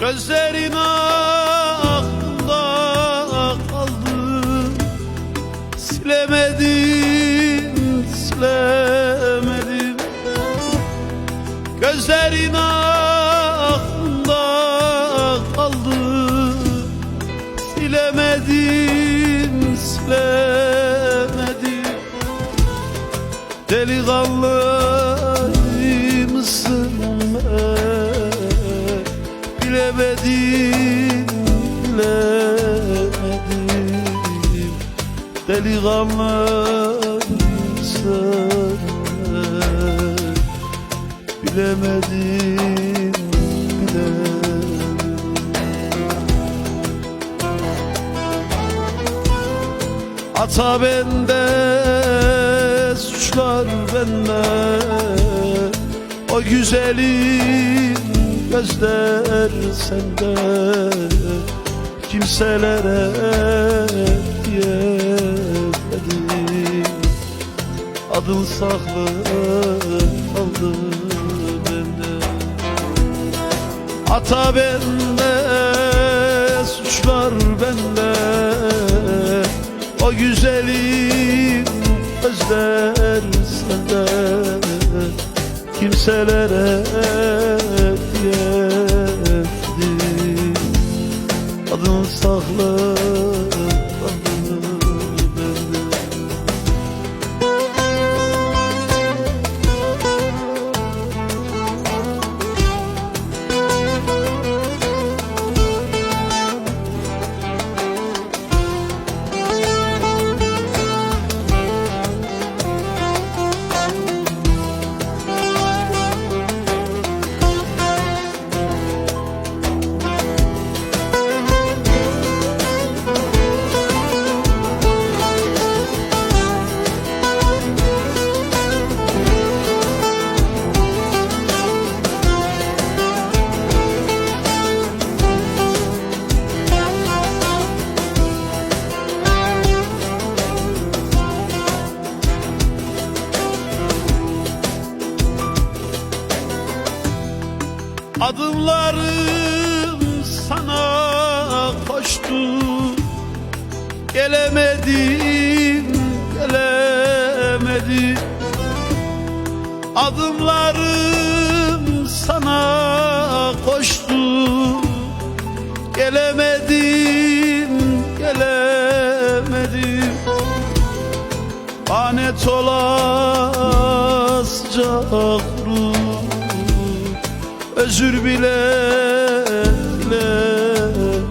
Gözlerin aklımda kaldı. Silemedim, silemedim. Gözlerin aklımda kaldı. Silemedim, silemedim. Delikanlı Bilemedim, bilemedim. Delikanlı mısın Bilemedim, bilemedim Ata bende, suçlar bende. O güzelim gözler sende Kimselere diyemedim Adın saklı kaldı bende. Ata bende, suçlar bende. O güzelim gözler sende. Kimselere diyemedim Adın saklı Adımlarım sana koştu. Gelemedim, gelemedim. Adımlarım sana koştu. Gelemedim, gelemedim. Anet olasıca özür bile dilemedim.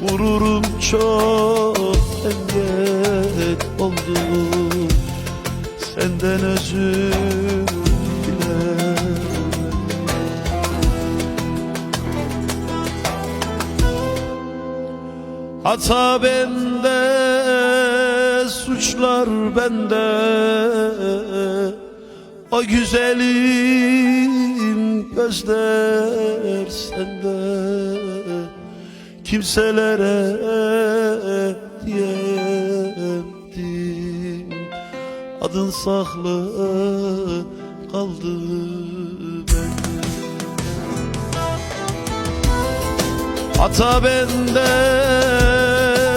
Vururum çok engel oldu. Senden özür Hata bende, suçlar bende O güzelim gözler sende. Kimselere diyemdim. Adın saklı kaldı bende. Hata bende,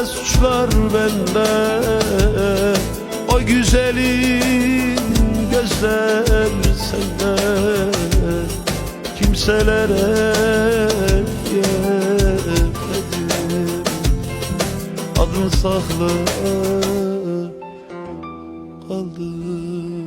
suçlar bende. O güzelim gözler sende Kimselere diyemedim Adın saklı kaldı. bende